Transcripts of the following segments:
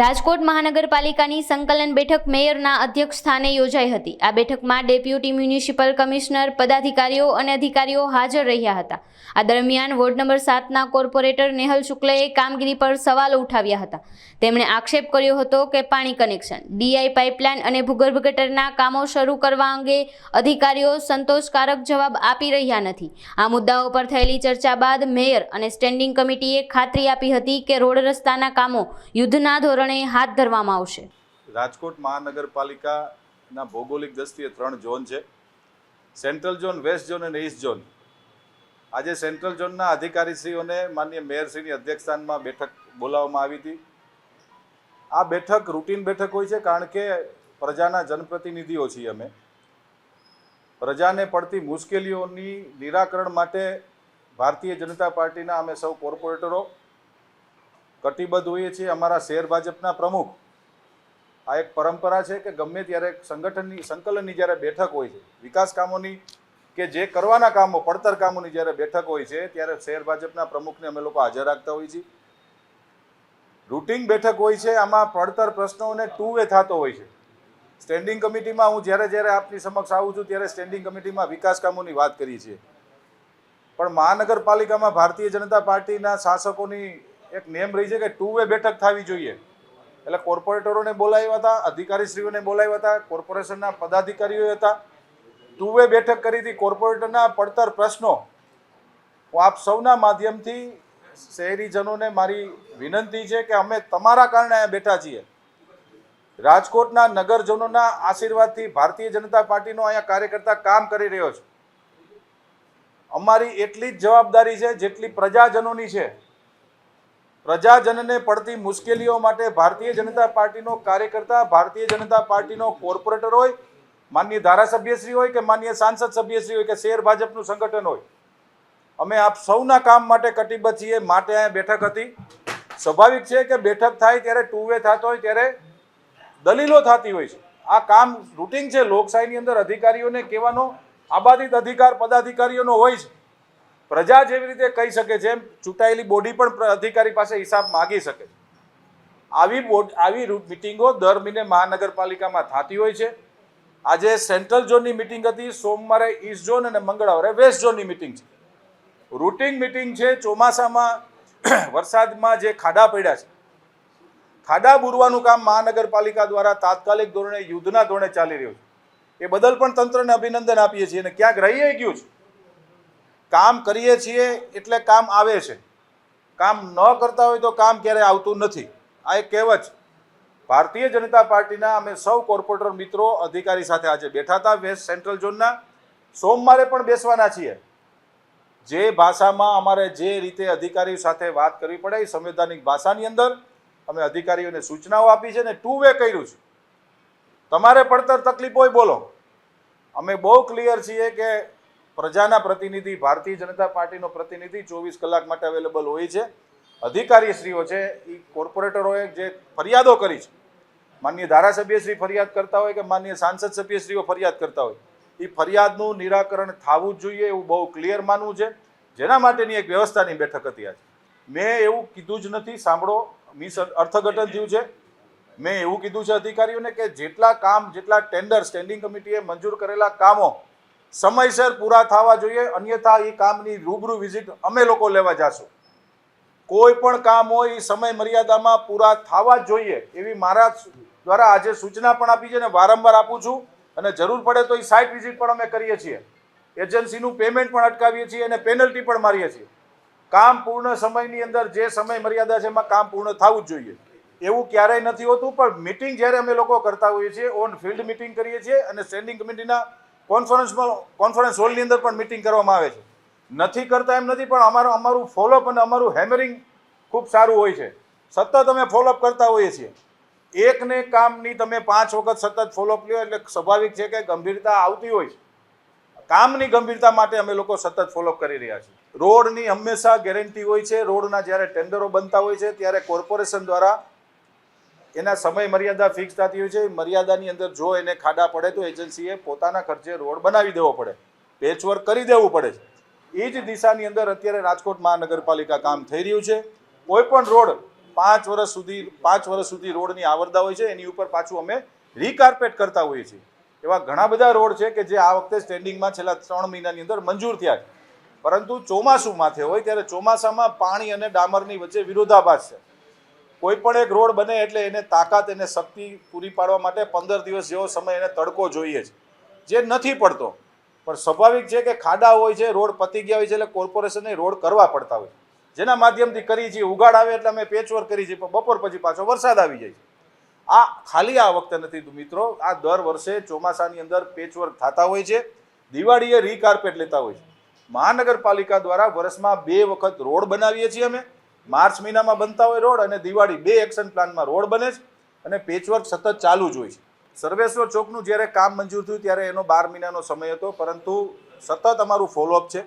રાજકોટ મહાનગરપાલિકાની સંકલન બેઠક મેયરના અધ્યક્ષ સ્થાને યોજાઈ હતી. આ બેઠકમાં ડેપ્યુટી મ્યુનિસિપલ કમિશનર, પદાધિકારીઓ અને અધિકારીઓ હાજર રહ્યા હતા. આ દરમિયાન વોર્ડ નંબર સાતના કોર્પોરેટર નેહલ શુક્લએ કામગીરી પર સવાલો ઉઠાવ્યા હતા. તેમણે આક્ષેપ કર્યો હતો કે પાણી કનેક્શન, ડીઆઈ પાઇપલાઇન અને ભૂગર્ભ ગટરના કામો શરૂ કરવા અંગે અધિકારીઓ સંતોષકારક જવાબ આપી રહ્યા નથી. આ મુદ્દાઓ પર થયેલી ચર્ચા બાદ મેયર અને સ્ટેન્ડિંગ કમિટીએ ખાતરી આપી હતી કે રોડ રસ્તાના કામો યુદ્ધના ધોરણે હાથ ધરવામાં આવશે. રાજકોટ મહાનગરપાલિકાના ભૌગોલિક દ્રષ્ટિએ ત્રણ ઝોન છે. સેન્ટ્રલ ઝોન, વેસ્ટ ઝોન અને ઈસ્ટ ઝોન. આજે સેન્ટ્રલ ઝોનના અધિકારીશ્રીઓને માન્ય મેયરશ્રીની અધ્યક્ષસ્થાનમાં બેઠક બોલાવવામાં આવી હતી. આ બેઠક રૂટીન બેઠક હોય છે કારણ કે પ્રજાના જનપ્રતિનિધિઓ છીએ અમે. પ્રજાને પડતી મુશ્કેલીઓની નિરાકરણ માટે ભારતીય જનતા પાર્ટીના અમે સૌ કોર્પોરેટરો કટિબદ્ધ હોઈએ છીએ અમારા શહેર ભાજપના પ્રમુખ. આ એક પરંપરા છે કે ગમે ત્યારે સંગઠનની, સંકલનની જ્યારે બેઠક હોય છે, વિકાસ કામોની કે જે કરવાના કામો, પડતર કામોની જ્યારે બેઠક હોય છે, ત્યારે શહેર ભાજપના પ્રમુખને અમે લોકો હાજર રાખતા હોઈએ છીએ. રૂટિંગ બેઠક હોય છે, આમાં પડતર પ્રશ્નોને ટુ વે થતો હોય છે. સ્ટેન્ડિંગ કમિટીમાં હું જ્યારે જ્યારે આપની સમક્ષ આવું છું, ત્યારે સ્ટેન્ડિંગ કમિટીમાં વિકાસ કામોની વાત કરી છે પણ મહાનગરપાલિકામાં ભારતીય જનતા પાર્ટીના શાસકોની એક નેમ રહી છે કે ટુ વે બેઠક થવી જોઈએ. એટલે કોર્પોરેટરોને બોલાવ્યા હતા, અધિકારીશ્રીઓને બોલાવ્યા હતા, કોર્પોરેશનના પદાધિકારીઓ હતા. ટુ વે બેઠક કરી હતી. કોર્પોરેટરના પડતર પ્રશ્નો હું આપ સૌના માધ્યમથી શહેરીજનોને મારી વિનંતી છે કે અમે તમારા કારણે અહીંયા બેઠા છીએ. રાજકોટના નગરજનોના આશીર્વાદથી ભારતીય જનતા પાર્ટીનો અહીંયા કાર્યકર્તા કામ કરી રહ્યો છે. અમારી એટલી જ જવાબદારી છે જેટલી પ્રજાજનોની છે. પ્રજાજનને પડતી મુશ્કેલીઓ માટે ભારતીય જનતા પાર્ટીનો કાર્યકર્તા, ભારતીય જનતા પાર્ટીનો કોર્પોરેટર હોય માન્ય ધારાસભ્યશ્રી હોય કે માન્ય સાંસદ સભ્યશ્રી હોય કે શેર ભાજપનું સંગઠન હોય. અમે આપ સૌના કામ માટે કટિબદ્ધ છીએ, માટે અહીંયા બેઠક હતી. સ્વાભાવિક છે કે બેઠક થાય ત્યારે ટુ વે થતો હોય, ત્યારે દલીલો થતી હોય છે. આ કામ રૂટિન છે, લોકશાહીની અંદર અધિકારીઓને કહેવાનો આબાદિત અધિકાર, પદાધિકારીઓનો હોય છે પ્રજા જેવી રીતે કહી શકે છે, એમ ચૂંટાયેલી બોડી પણ અધિકારી પાસે હિસાબ માગી શકે છે. આવી બોડ આવી મિટિંગો દર મહિને મહાનગરપાલિકામાં થતી હોય છે. આજે સેન્ટ્રલ ઝોનની મિટિંગ હતી, સોમવારે ઈસ્ટ ઝોન અને મંગળવારે વેસ્ટ ઝોનની મિટિંગ છે. રૂટિન મિટિંગ છે, ચોમાસામાં વરસાદમાં જે ખાડા પડ્યા છે. ખાડા બુરવાનું કામ મહાનગરપાલિકા દ્વારા તાત્કાલિક ધોરણે યુદ્ધના ધોરણે ચાલી રહ્યું છે. એ બદલ પણ તંત્રને અભિનંદન આપીએ છીએ અને ક્યાંક રહી ગયું છે? કામ કરીએ છીએ એટલે કામ આવે છે. કામ ન કરતા હોય તો કામ ક્યારેય આવતું નથી. આ એક કહેવત છે. ભારતીય જનતા પાર્ટીના અમે સૌ કોર્પોરેટર મિત્રો અધિકારી સાથે આજે બેઠા હતા વેસ્ટ સેન્ટ્રલ ઝોનના. સોમવારે પણ બેસવાના છીએ. જે ભાષામાં અમારે જે રીતે અધિકારીઓ સાથે વાત કરવી પડે એ સંવૈધાનિક ભાષાની અંદર અમે અધિકારીઓને સૂચનાઓ આપી છે ને ટુ વે કર્યું છે. તમારે પડતર તકલીફ હોય બોલો. અમે બહુ ક્લિયર છીએ કે પ્રજાના પ્રતિનિધિ, ભારતીય જનતા પાર્ટીનો પ્રતિનિધિ ચોવીસ કલાક માટે અવેલેબલ હોય છે. અધિકારીશ્રીઓ છે એ કોર્પોરેટરોએ જે ફરિયાદો કરી છે માન્ય ધારાસભ્યશ્રી ફરિયાદ કરતા હોય કે માન્ય સાંસદ સભ્યશ્રીઓ ફરિયાદ કરતા હોય એ ફરિયાદનું નિરાકરણ થવું જ જોઈએ એવું બહુ ક્લિયર માનવું છે. જેના માટેની એક વ્યવસ્થાની બેઠક હતી આજે. મેં એવું કીધું જ નથી, સાંભળો, મિસ અર્થઘટન થયું છે. મેં એવું કીધું છે અધિકારીઓને કે જેટલા કામ, જેટલા ટેન્ડર સ્ટેન્ડિંગ કમિટીએ મંજૂર કરેલા કામો સમયસર પૂરા થવા જોઈએ. અન્યથા એ કામની રૂબરૂ વિઝિટ અમે લોકો લેવા જશું. કોઈ પણ કામ હોય એ સમય મર્યાદામાં પૂરા થવા જોઈએ એવી મારા દ્વારા આજે સૂચના પણ આપી છે અને વારંવાર આપું છું. અને જરૂર પડે તો એ સાઇટ વિઝિટ પણ અમે કરીએ છીએ. એજન્સીનું પેમેન્ટ પણ અટકાવીએ છીએ અને પેનલ્ટી પણ મારીએ છીએ. કામ પૂર્ણ સમયની અંદર જે સમય મર્યાદા છે એમાં કામ પૂર્ણ થવું જ જોઈએ. એવું ક્યારેય નથી હોતું, પણ મિટિંગ જ્યારે અમે લોકો કરતા હોઈએ છીએ ઓન ફિલ્ડ મિટિંગ કરીએ છીએ અને સ્ટેન્ડિંગ કમિટીના કોન્ફરન્સમાં કોન્ફરન્સ હોલની અંદર પણ મિટિંગ કરવામાં આવે છે. નથી કરતા એમ નથી, પણ અમારું અમારું ફોલોઅપ અને અમારું હેમરિંગ ખૂબ સારું હોય છે. સતત અમે ફોલોઅપ કરતા હોઈએ છીએ. એકને કામની તમે પાંચ વખત સતત ફોલોઅપ લ્યો એટલે સ્વાભાવિક છે કે ગંભીરતા આવતી હોય છે. કામની ગંભીરતા માટે અમે લોકો સતત ફોલોઅપ કરી રહ્યા છીએ. રોડની હંમેશા ગેરંટી હોય છે. રોડના જ્યારે ટેન્ડરો બનતા હોય છે, ત્યારે કોર્પોરેશન દ્વારા એના સમય મર્યાદા ફિક્સ થતી હોય છે. મર્યાદાની અંદર જો એને ખાડા પડે તો એજન્સીએ પોતાના ખર્ચે રોડ બનાવી દેવો પડે. પેચવર્ક કરી દેવું પડે છે. એ જ દિશાની અંદર અત્યારે રાજકોટ મહાનગરપાલિકા કામ થઈ રહ્યું છે. કોઈ પણ રોડ પાંચ વર્ષ સુધી, પાંચ વર્ષ સુધી રોડની આવરદા હોય છે. એની ઉપર પાછું અમે રીકાર્પેટ કરતા હોઈએ છીએ. એવા ઘણા બધા રોડ છે કે જે આ વખતે સ્ટેન્ડિંગમાં છેલ્લા ત્રણ મહિનાની અંદર મંજૂર થયા છે. પરંતુ ચોમાસું માથે હોય ત્યારે ચોમાસામાં પાણી અને ડામરની વચ્ચે વિરોધાભાસ છે. કોઈ પણ એક રોડ બને એટલે એને તાકાત એને શક્તિ પૂરી પાડવા માટે પંદર દિવસ જેવો સમય એને તડકો જોઈએ છે. જે નથી પડતો. પણ સ્વાભાવિક છે કે ખાડા હોય છે, રોડ પતી ગયા હોય છે એટલે કોર્પોરેશનને રોડ કરવા પડતા હોય જેના માધ્યમથી કરી છીએ ઉગાડ આવે એટલે અમે પેચવર્ક કરી છીએ પણ બપોર પછી પાછો વરસાદ આવી જાય છે. આ ખાલી આ વખતે નથી મિત્રો, આ દર વર્ષે ચોમાસાની અંદર પેચવર્ક થતા હોય છે, દિવાળીએ રીકાર્પેટ લેતા હોય છે. મહાનગરપાલિકા દ્વારા વર્ષમાં બે વખત રોડ બનાવીએ છીએ અમે. માર્ચ મહિનામાં બનતા હોય રોડ અને દિવાળી બે એક્શન પ્લાનમાં રોડ બને છે અને પેચવર્ક સતત ચાલુ જ હોય છે. સર્વેશ્વર ચોકનું જ્યારે કામ મંજૂર થયું ત્યારે એનો બાર મહિનાનો સમય હતો, પરંતુ સતત અમારું ફોલોઅપ છે.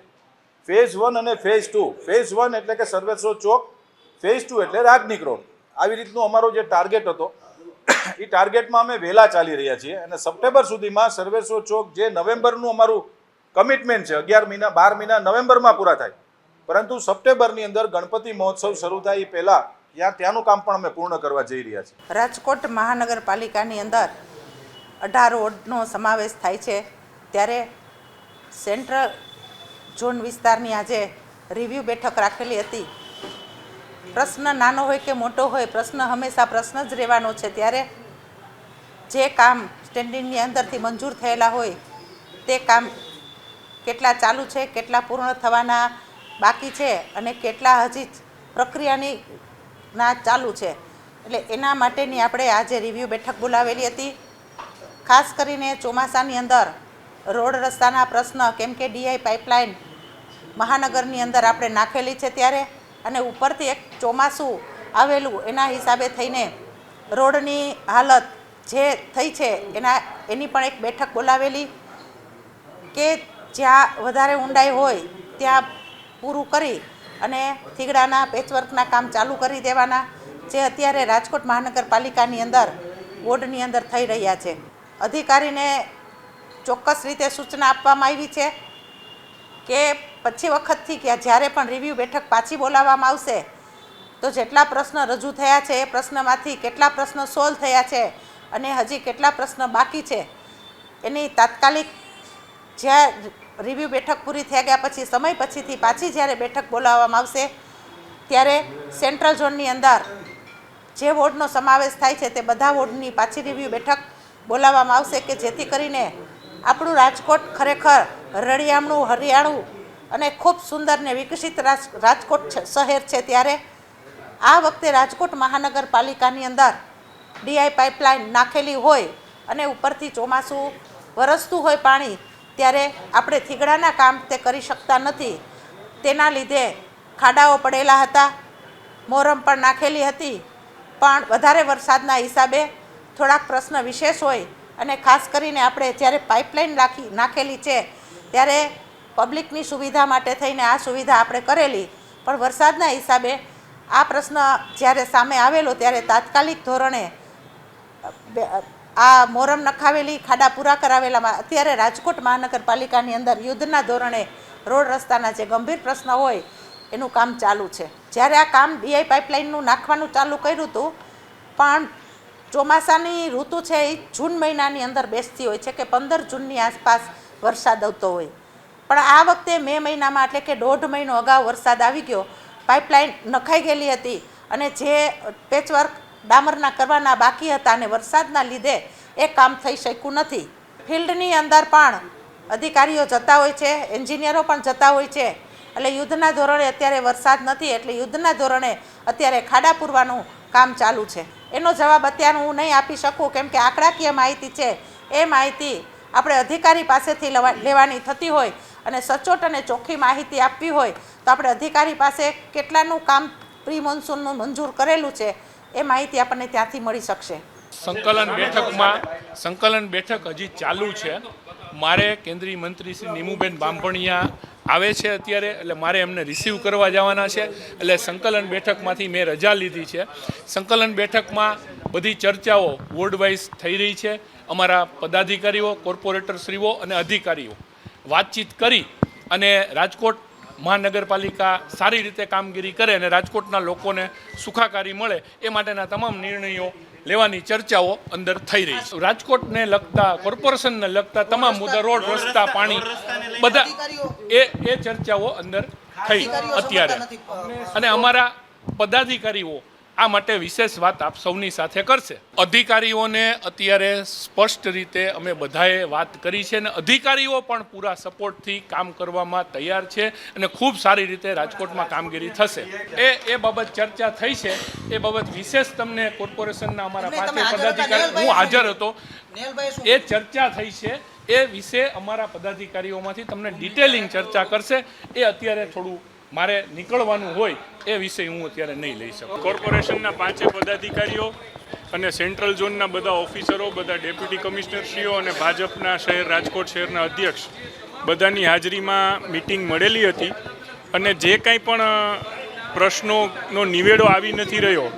ફેઝ વન અને ફેઝ ટુ ફેઝ વન એટલે કે સર્વેશ્વર ચોક ફેઝ ટુ એટલે રાજનીક રોડ. આવી રીતનું અમારો જે ટાર્ગેટ હતો, એ ટાર્ગેટમાં અમે વહેલા ચાલી રહ્યા છીએ અને સપ્ટેમ્બર સુધીમાં સર્વેશ્વર ચોક જે નવેમ્બરનું અમારું કમિટમેન્ટ છે, અગિયાર મહિના, બાર મહિના નવેમ્બરમાં પૂરા થાય. પરંતુ સપ્ટેમ્બરની અંદર ગણપતિ મહોત્સવ શરૂ થાય એ પહેલાં ત્યાં ત્યાંનું કામ પણ અમે પૂર્ણ કરવા જઈ રહ્યા છીએ. રાજકોટ મહાનગરપાલિકાની અંદર અઢાર વોર્ડનો સમાવેશ થાય છે. ત્યારે સેન્ટ્રલ ઝોન વિસ્તારની આજે રિવ્યૂ બેઠક રાખેલી હતી. પ્રશ્ન નાનો હોય કે મોટો હોય, પ્રશ્ન હંમેશા પ્રશ્ન જ રહેવાનો છે. ત્યારે જે કામ સ્ટેન્ડિંગની અંદરથી મંજૂર થયેલા હોય, તે કામ કેટલા ચાલુ છે, કેટલા પૂર્ણ થવાના બાકી છે અને કેટલા હજી પ્રક્રિયાની ના ચાલુ છે. એટલે એના માટેની આપણે આજે રિવ્યૂ બેઠક બોલાવેલી હતી. ખાસ કરીને ચોમાસાની અંદર રોડ રસ્તાના પ્રશ્ન કેમ કે ડીઆઈ પાઇપલાઇન મહાનગરની અંદર આપણે નાખેલી છે ત્યારે અને ઉપરથી એક ચોમાસું આવેલું એના હિસાબે થઈને રોડની હાલત જે થઈ છે એના એની પણ એક બેઠક બોલાવેલી કે જ્યાં વધારે ઊંડાઈ હોય ત્યાં પૂરું કરી અને થીગડાના પેચવર્કના કામ ચાલુ કરી દેવાના, જે અત્યારે રાજકોટ મહાનગરપાલિકાની અંદર વોર્ડની અંદર થઈ રહ્યા છે. અધિકારીને ચોક્કસ રીતે સૂચના આપવામાં આવી છે કે પછી વખતથી કે જ્યારે પણ રિવ્યૂ બેઠક પાછી બોલાવવામાં આવશે, તો જેટલા પ્રશ્ન રજૂ થયા છે એ પ્રશ્નમાંથી કેટલા પ્રશ્ન સોલ્વ થયા છે અને હજી કેટલા પ્રશ્ન બાકી છે, એની તાત્કાલિક જ્યાં રિવ્યૂ બેઠક પૂરી થઈ ગયા પછી, સમય પછીથી પાછી જ્યારે બેઠક બોલાવવામાં આવશે, ત્યારે સેન્ટ્રલ ઝોનની અંદર જે વોર્ડનો સમાવેશ થાય છે તે બધા વોર્ડની પાછી રિવ્યૂ બેઠક બોલાવવામાં આવશે કે જેથી કરીને આપણું રાજકોટ ખરેખર રળિયામણું, હરિયાળું અને ખૂબ સુંદર ને વિકસિત રાજ- રાજકોટ શહેર છે ત્યારે આ વખતે રાજકોટ મહાનગરપાલિકાની અંદર ડીઆઈ પાઇપલાઇન નાખેલી હોય અને ઉપરથી ચોમાસું વરસતું હોય પાણી ત્યારે આપણે થીગડાના કામ તે કરી શકતા નથી. તેના લીધે ખાડાઓ પડેલા હતા, મોરમ પણ નાખેલી હતી. પણ વધારે વરસાદના હિસાબે થોડાક પ્રશ્ન વિશેષ હોય અને ખાસ કરીને આપણે જ્યારે પાઇપલાઇન રાખી, નાખેલી છે, ત્યારે પબ્લિકની સુવિધા માટે થઈને આ સુવિધા આપણે કરેલી. પણ વરસાદના હિસાબે આ પ્રશ્ન જ્યારે સામે આવેલો ત્યારે તાત્કાલિક ધોરણે આ મોરમ નખાવેલી, ખાડા પૂરા કરાવેલામાં અત્યારે રાજકોટ મહાનગરપાલિકાની અંદર યુદ્ધના ધોરણે રોડ રસ્તાના જે ગંભીર પ્રશ્ન હોય, એનું કામ ચાલુ છે. જ્યારે આ કામ ડીઆઈ પાઇપલાઇનનું નાખવાનું ચાલુ કર્યું હતું, પણ ચોમાસાની ઋતુ છે એ જૂન મહિનાની અંદર બેસતી હોય છે કે પંદર જૂનની આસપાસ વરસાદ આવતો હોય. પણ આ વખતે મે મહિનામાં, એટલે કે દોઢ મહિનો અગાઉ વરસાદ આવી ગયો. પાઇપલાઇન નખાઈ ગયેલી હતી અને જે પેચવર્ક ડામરના કરવાના બાકી હતા અને વરસાદના લીધે એ કામ થઈ શક્યું નથી. ફિલ્ડની અંદર પણ અધિકારીઓ જતા હોય છે, એન્જિનિયરો પણ જતા હોય છે. એટલે યુદ્ધના ધોરણે અત્યારે વરસાદ નથી, એટલે યુદ્ધના ધોરણે અત્યારે ખાડા પૂરવાનું કામ ચાલુ છે. એનો જવાબ અત્યારે હું નહીં આપી શકું, કેમ કે આંકડાકીય માહિતી છે. એ માહિતી આપણે અધિકારી પાસેથી લેવા- લેવાની થતી હોય અને સચોટ અને ચોખ્ખી માહિતી આપવી હોય તો આપણે અધિકારી પાસે કેટલાનું કામ પ્રી મોન્સૂનનું મંજૂર કરેલું છે એ માહિતી આપણને ત્યાંથી મળી શકશે. સંકલન બેઠકમાં, સંકલન બેઠક હજી ચાલુ છે. મારે કેન્દ્રીય મંત્રી શ્રી નીમુબેન બાંભણિયા આવે છે અત્યારે, એટલે મારે એમને રિસીવ કરવા જવાના છે. એટલે સંકલન બેઠકમાંથી મેં રજા લીધી છે. સંકલન બેઠકમાં બધી ચર્ચાઓ વોર્ડ વાઇઝ થઈ રહી છે. અમારા પદાધિકારીઓ કોર્પોરેટરશ્રીઓ અને અધિકારીઓ વાતચીત કરી અને રાજકોટ મહાનગરપાલિકા સારી રીતે કામગીરી કરે અને રાજકોટના લોકોને સુખાકારી મળે એ માટેના તમામ નિર્ણયો લેવાની ચર્ચાઓ અંદર થઈ રહી છે. રાજકોટને લગતા કોર્પોરેશનને લગતા તમામ મુદ્દા રોડ રસ્તા પાણી બધા એ એ ચર્ચાઓ અંદર થઈ અત્યારે. અને અમારા પદાધિકારીઓ આ માટે વિશેષ વાત આપ સૌની સાથે કરશે. અધિકારીઓને અત્યારે સ્પષ્ટ રીતે અમે બધાએ વાત કરી છે અને અધિકારીઓ પણ પૂરા સપોર્ટથી કામ કરવામાં તૈયાર છે અને ખૂબ સારી રીતે રાજકોટમાં કામગીરી થશે. એ એ બાબત ચર્ચા થઈ છે. એ બાબત વિશેષ તમને કોર્પોરેશનના અમારા પાંચ પદાધિકારી હું હાજર હતો. એ ચર્ચા થઈ છે. એ વિશે અમારા પદાધિકારીઓમાંથી તમને ડિટેલિંગ ચર્ચા કરશે. એ અત્યારે થોડું મારે નીકળવાનું હોય એ વિષય હું અત્યારે નહીં લઈ શકું. કોર્પોરેશનના પાંચે પદાધિકારીઓ અને સેન્ટ્રલ ઝોનના બધા ઓફિસરો, બધા ડેપ્યુટી કમિશનરશ્રીઓ અને ભાજપના શહેર, રાજકોટ શહેરના અધ્યક્ષ બધાની હાજરીમાં મિટિંગ મળેલી હતી અને જે કાંઈ પણ પ્રશ્નોનો નિવેડો આવી નથી રહ્યો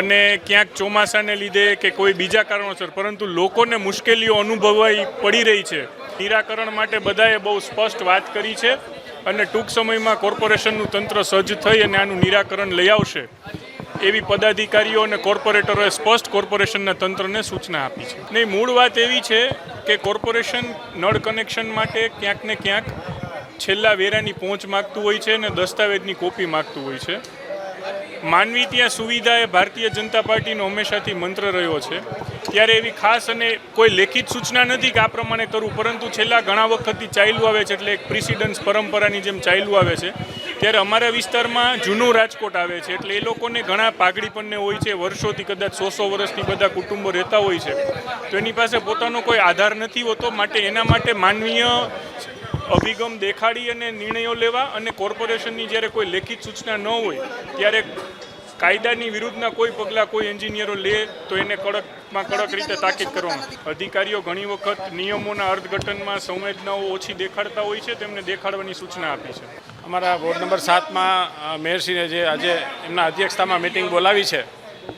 અને ક્યાંક ચોમાસાને લીધે કે કોઈ બીજા કારણોસર, પરંતુ લોકોને મુશ્કેલીઓ અનુભવાઈ પડી રહી છે. નિરાકરણ માટે બધાએ બહુ સ્પષ્ટ વાત કરી છે. અને ટૂંક સમયમાં કોર્પોરેશનનું તંત્ર સજ્જ થઈ અને આનું નિરાકરણ લઈ આવશે, એવી પદાધિકારીઓ અને કોર્પોરેટરોએ સ્પષ્ટ કોર્પોરેશનના તંત્રને સૂચના આપી છે. નહીં મૂળ વાત એવી છે કે કોર્પોરેશન નળ કનેક્શન માટે ક્યાંક ને ક્યાંક છેલ્લા વેરાની પહોંચ માગતું હોય છે અને દસ્તાવેજની કોપી માગતું હોય છે. માનવી ત્યાં સુવિધા એ ભારતીય જનતા પાર્ટીનો હંમેશાથી મંત્ર રહ્યો છે. ત્યારે એવી ખાસ અને કોઈ લેખિત સૂચના નથી કે આ પ્રમાણે કરવું પરંતુ છેલ્લા ઘણા વખતથી ચાલ્યું આવે છે, એટલે એક પ્રિસિડન્સ પરંપરાની જેમ ચાલ્યું આવે છે. ત્યારે અમારા વિસ્તારમાં જૂનું રાજકોટ આવે છે, એટલે એ લોકોને ઘણા પાઘડીપણને હોય છે, વર્ષોથી કદાચ સો સો વર્ષથી બધા કુટુંબો રહેતા હોય છે. તો એની પાસે પોતાનો કોઈ આધાર નથી હોતો, માટે એના માટે માનવીય અભિગમ દેખાડી અને નિર્ણયો લેવા અને કોર્પોરેશનની જ્યારે કોઈ લેખિત સૂચના ન હોય, ત્યારે કાયદાની વિરુદ્ધના કોઈ પગલાં કોઈ એન્જિનિયરો લે તો એને કડકમાં કડક રીતે તાકીદ કરવામાં અધિકારીઓ ઘણી વખત નિયમોના અર્થઘટનમાં સંવેદનાઓ ઓછી દેખાડતા હોય છે તેમને દેખાડવાની સૂચના આપી છે. અમારા વોર્ડ નંબર સાતમાં મેયરશ્રીને જે આજે એમના અધ્યક્ષતામાં મિટિંગ બોલાવી છે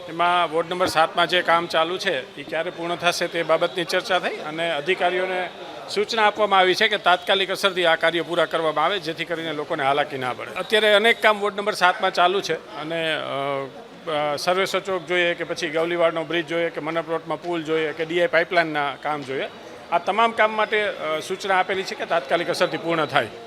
એમાં વોર્ડ નંબર સાતમાં જે કામ ચાલુ છે એ ક્યારે પૂર્ણ થશે તે બાબતની ચર્ચા થઈ અને અધિકારીઓને સૂચના આપવામાં આવી છે કે તાત્કાલિક અસરથી આ કાર્ય પૂરા કરવામાં આવે, જેથી કરીને લોકોને હાલાકી ના પડે. અત્યારે અનેક કામ વોર્ડ નંબર સાતમાં ચાલુ છે અને સર્વેસર ચોક જોઈએ કે પછી ગૌલીવાડનો બ્રિજ જોઈએ કે મનપ્લોટમાં પુલ જોઈએ કે ડીઆઈ પાઇપલાઇનના કામ જોઈએ. આ તમામ કામ માટે સૂચના આપેલી છે કે તાત્કાલિક અસરથી પૂર્ણ થાય.